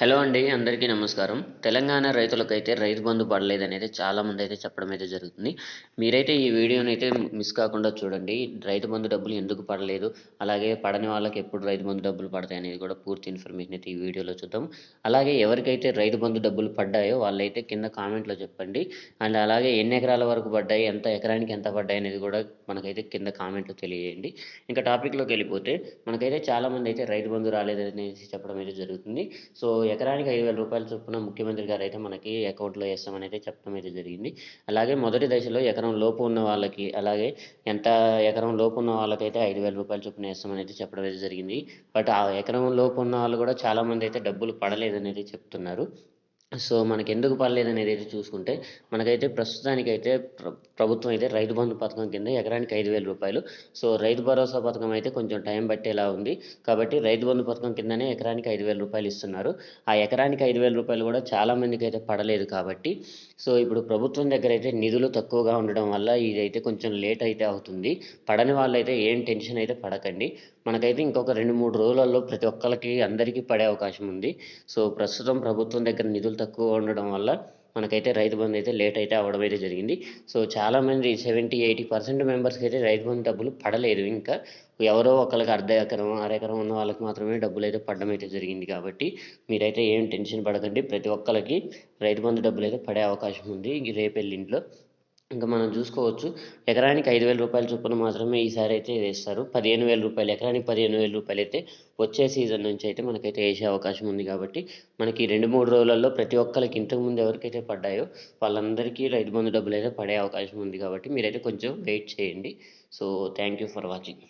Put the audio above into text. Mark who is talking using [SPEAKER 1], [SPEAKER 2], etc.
[SPEAKER 1] Hello అండి అందరికీ నమస్కారం. తెలంగాణ రైతులకైతే రైతు బంధు పడలేదనేది చాలామంది అయితే చెప్పడం అయితే జరుగుతుంది. మీరైతే ఈ వీడియోని అయితే మిస్ కాకుండా చూడండి రైతు బంధు డబ్బులు ఎందుకు పడలేదు అలాగే పడని వాళ్ళకి ఎప్పుడు రైతు బంధు డబ్బులు పడతాయి అనేది కూడా పూర్తి ఇన్ఫర్మేషన్ అయితే ఈ వీడియోలో చూద్దాం. అలాగే ఎవరికైతే రైతు బంధు డబ్బులు పడ్డాయో వాళ్ళైతే కింద కామెంట్లో చెప్పండి. అండ్ అలాగే ఎన్ని ఎకరాల వరకు పడ్డాయి ఎంత ఎకరానికి ఎంత పడ్డాయి అనేది కూడా మనకైతే కింద కామెంట్లో తెలియజేయండి. ఇంకా టాపిక్లోకి వెళ్ళిపోతే మనకైతే చాలామంది అయితే రైతు బంధు రాలేదనేసి చెప్పడం అయితే జరుగుతుంది. సో ఎకరానికి ఐదు వేల రూపాయల చొప్పున ముఖ్యమంత్రి గారు అయితే మనకి అకౌంట్లో వేస్తామని అయితే చెప్పడం అయితే జరిగింది. అలాగే మొదటి దశలో ఎకరం లోపు ఉన్న వాళ్ళకి అలాగే ఎంత ఎకరం లోపు ఉన్న వాళ్ళకైతే ఐదు వేల రూపాయల చొప్పున వేస్తామని అయితే చెప్పడం అయితే జరిగింది. బట్ ఆ ఎకరం లోపు ఉన్న వాళ్ళు కూడా చాలామంది అయితే డబ్బులు పడలేదనేది చెప్తున్నారు. సో మనకి ఎందుకు పడలేదు అనేది అయితే చూసుకుంటే మనకైతే ప్రస్తుతానికి ప్ర ప్రభుత్వం అయితే రైతు బంధు పథకం కింద ఎకరానికి ఐదు వేల రూపాయలు. సో రైతు భరోసా పథకం అయితే కొంచెం టైం పట్టేలా ఉంది. కాబట్టి రైతు బంధు పథకం కిందనే ఎకరానికి ఐదు వేల రూపాయలు ఇస్తున్నారు. ఆ ఎకరానికి ఐదు వేల రూపాయలు కూడా చాలామందికి అయితే పడలేదు కాబట్టి సో ఇప్పుడు ప్రభుత్వం దగ్గర అయితే నిధులు తక్కువగా ఉండడం వల్ల ఇదైతే కొంచెం లేట్ అయితే అవుతుంది. పడని వాళ్ళైతే ఏం టెన్షన్ అయితే పడకండి. మనకైతే ఇంకొక రెండు మూడు రోజులలో ప్రతి ఒక్కరికి అందరికీ పడే అవకాశం ఉంది. సో ప్రస్తుతం ప్రభుత్వం దగ్గర నిధులు తక్కువ ఉండడం వల్ల మనకైతే రైతు బంధు అయితే లేట్ అయితే అవ్వడం అయితే జరిగింది. సో చాలామంది సెవెంటీ ఎయిటీ పర్సెంట్ మెంబర్స్కి అయితే రైతు బంధు డబ్బులు పడలేదు. ఇంకా ఎవరో ఒకరికి అర్ధ ఎకరం అర ఎకరం ఉన్న వాళ్ళకి మాత్రమే డబ్బులు అయితే పడడం అయితే జరిగింది కాబట్టి మీరైతే ఏం టెన్షన్ పడకండి. ప్రతి ఒక్కరికి రైతు బంధు డబ్బులు అయితే పడే అవకాశం ఉంది. రేపు ఇంట్లో ఇంకా మనం చూసుకోవచ్చు ఎకరానికి ఐదు వేల రూపాయల చొప్పున మాత్రమే ఈసారి అయితే వేస్తారు. పదిహేను వేల రూపాయలు ఎకరానికి పదిహేను వేల రూపాయలు అయితే వచ్చే సీజన్ నుంచి అయితే మనకైతే వేసే అవకాశం ఉంది కాబట్టి మనకి రెండు మూడు రోజులలో ప్రతి ఒక్కరికి ఇంతకుముందు ఎవరికైతే పడ్డాయో వాళ్ళందరికీ రైతు బంధు డబ్బులు అయితే పడే అవకాశం ఉంది కాబట్టి మీరైతే కొంచెం వెయిట్ చేయండి. So thank you for watching.